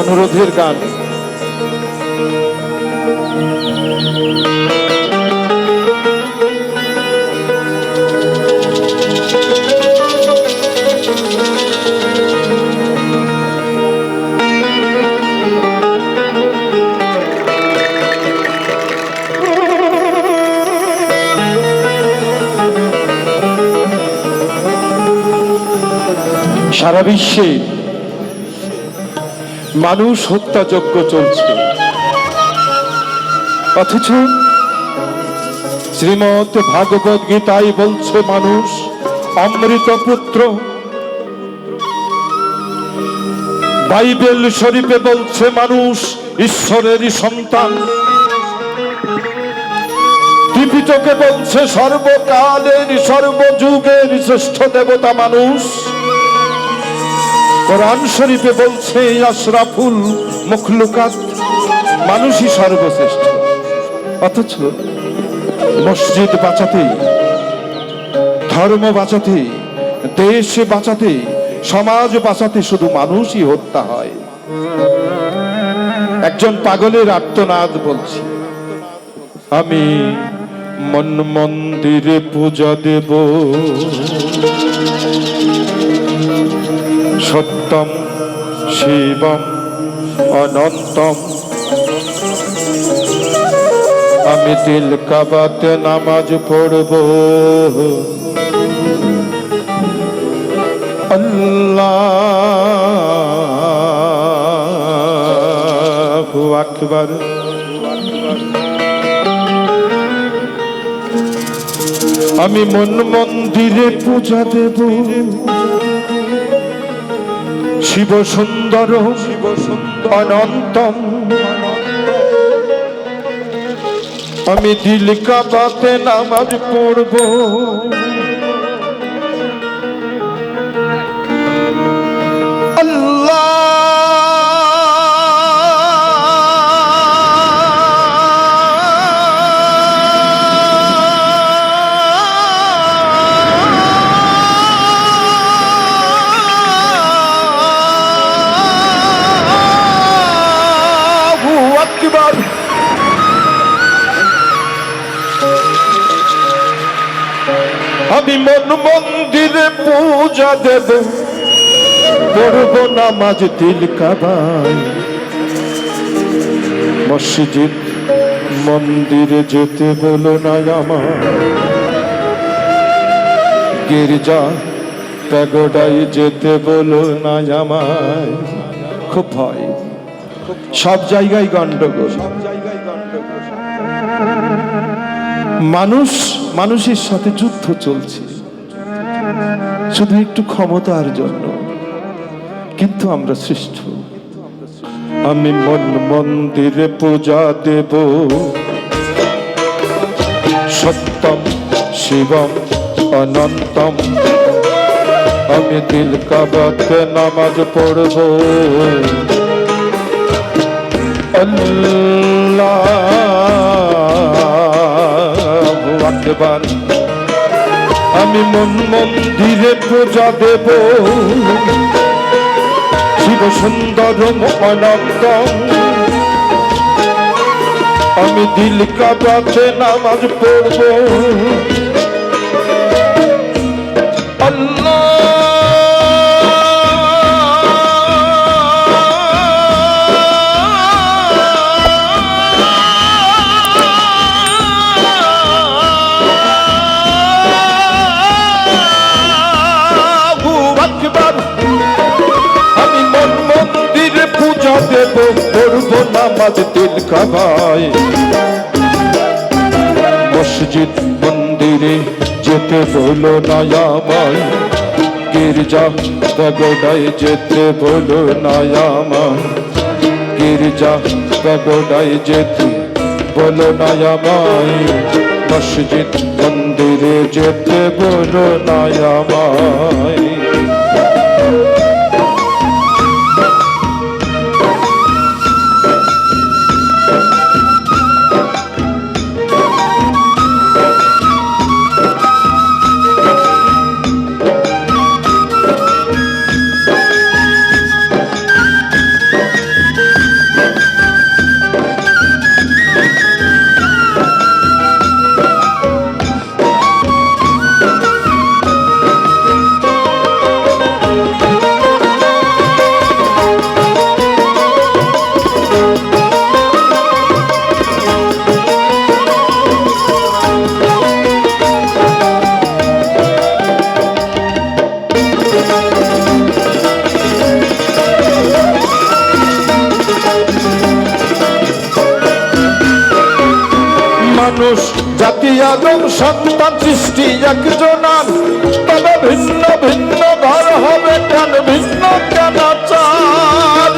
অনুরোধের গান। সারা বিশ্বে মানুষ হত্যাযজ্ঞ চলছে। অথচ শ্রীমদ ভাগবত গীতাই বলছে মানুষ, অমৃত পুত্র। বাইবেল শরীফে বলছে মানুষ, ঈশ্বরেরই সন্তান। বলছে সর্বকালের সর্বযুগের শ্রেষ্ঠ দেবতা মানুষ। কোরআন শরীফে বলছে, আশরাফুল মুখলুকাত, মানুষই সর্বশ্রেষ্ঠ। অথচ মসজিদ বাঁচাতে ধর্ম বাঁচাতে দেশ বাঁচাতে সমাজ বাঁচাতে শুধু মানুষই হত্যা হয়। একজন পাগলের আর্তনাদ বলছি, আমি মন মন্দিরে পূজা দেব। সত্যম শিবম অনন্তম আমি দিল নামাজ পড়ব। আল্লাহু আকবার। আমি মন মন্দিরে পূজা দেব। শিব সুন্দর শিব সুন্দর অনন্তম। আমি দিল কাবাতে নামাজ পড়ব। আমি মন মন্দিরে পূজা দেব। পড়ব নামাজ দিল কাবায়। মসজিদ মন্দিরে যেতে বলো না আমার গির্জা প্যাগোডাই যেতে বলো না আমায়। খুব ভয়। সব জায়গায় গন্ডগোল মানুষ, মানুষের সাথে যুদ্ধ চলছে। শুধু একটু ক্ষমতার জন্য। কিন্তু আমরা শ্রেষ্ঠ। আমি মন মন্দিরে পূজা দেব। সত্যম, শিবম, অনন্তম। আমি দিল কাবাতে নামাজ পড়ব। আল্লাহু আকবার আমি মন মন্দিরে পূজা দেব। শিব সুন্দর আমি দিল কাটাতে নামাজ পড়ব। নামাজ দিল কাবায়। মসজিদ মন্দিরে যেতে বলো না আমায়। গির্জা পগোডায় যেতে বলো না আমায়। গির্জা পগোডায় যেতে বলো না আমায়। মসজিদ মন্দিরে যেতে বলো না আমায়। মানুষ, জাতি আদম সন্তান সৃষ্টি একজনার। তবে ভিন্ন ভিন্ন ঘর হবে কেন, ভিন্ন কেন চার?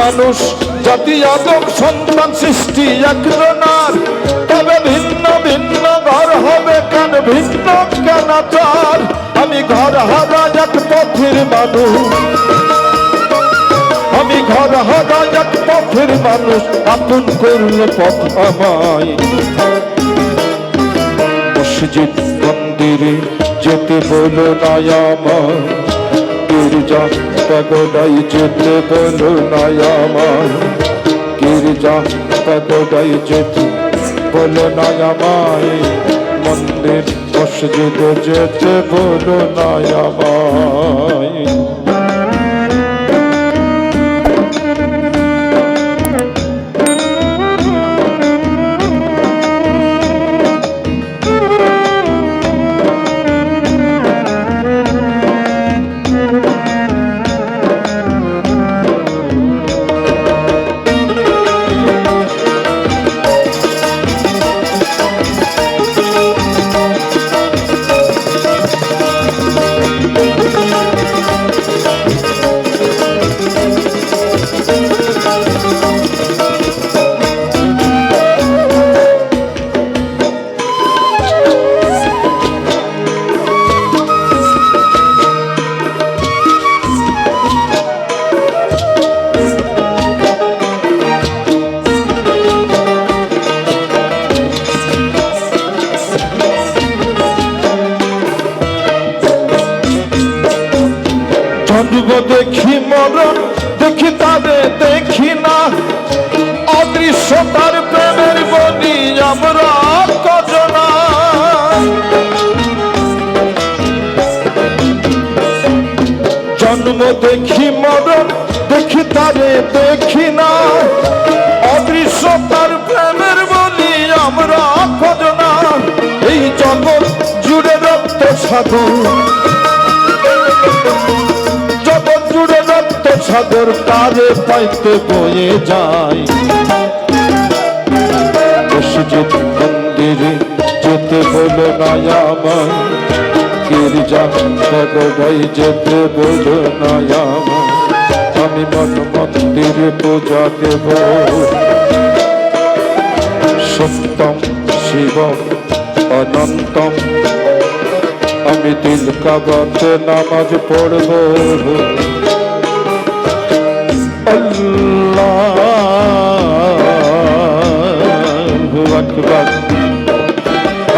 মানুষ, জাতি আদম সন্তান সৃষ্টি একজনার। তবে ভিন্ন ভিন্ন ঘর হবে কেন, ভিন্ন কেন চার? আমি ঘর হারা এক পথের মানুষ। আমি ঘর এক পথের মানুষ, আপন করলে পথ আমায়। মসজিদ মন্দিরে যেতে বলো না আমার যেতে বলো না আমার গির্জা পাগোডাই যেতে বলো না আমায়, মন্দির মসজিদ যেতে বলো না আমায়। দেখি মরণ, দেখি তাদের দেখি না। অদৃশ্যতার প্রেমের বনি আমরা কজনা। জন্ম দেখি মরণ, দেখি তারে দেখি না। অদৃশ্যতার প্রেমের বলি আমরা কজনা। এই জগৎ জুড়ে রক্ত সাগর জুড়ে রক্ত সাগর তারে পাইতে বয়ে যায়। মসজিদ মন্দিরে যেতে বলো না আমার গির্জা সবাই যেতে বলো না আমার আমি মন মন্দিরে পূজা দেব। সত্যম শিবম অনন্তম আমি দিল কাবাতে নামাজ পড়ব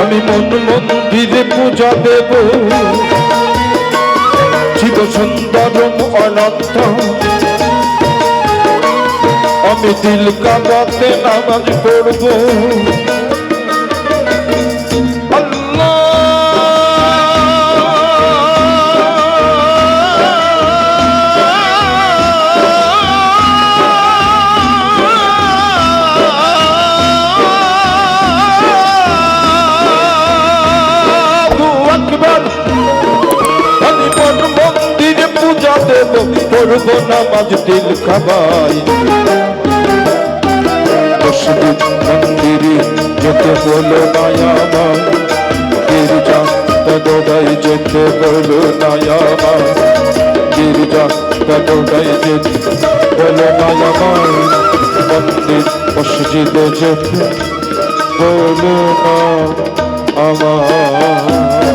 আমি মন মন্দিরে পূজা দেব। শিব সুন্দরম অনন্ত। আমি দিল কাবাতে নামাজ পড়ব। দেব, পড়ব নামাজ দিল খাবাই মসজিদ, মন্দিরে যেতে বলো নায়ামা গির্জা তগোডাই যেতে বলো নায়ামা গির্জা তগোডাই যেতে বলো নায়ামা মন্দির, মসজিদে যেতে বলো না আমার।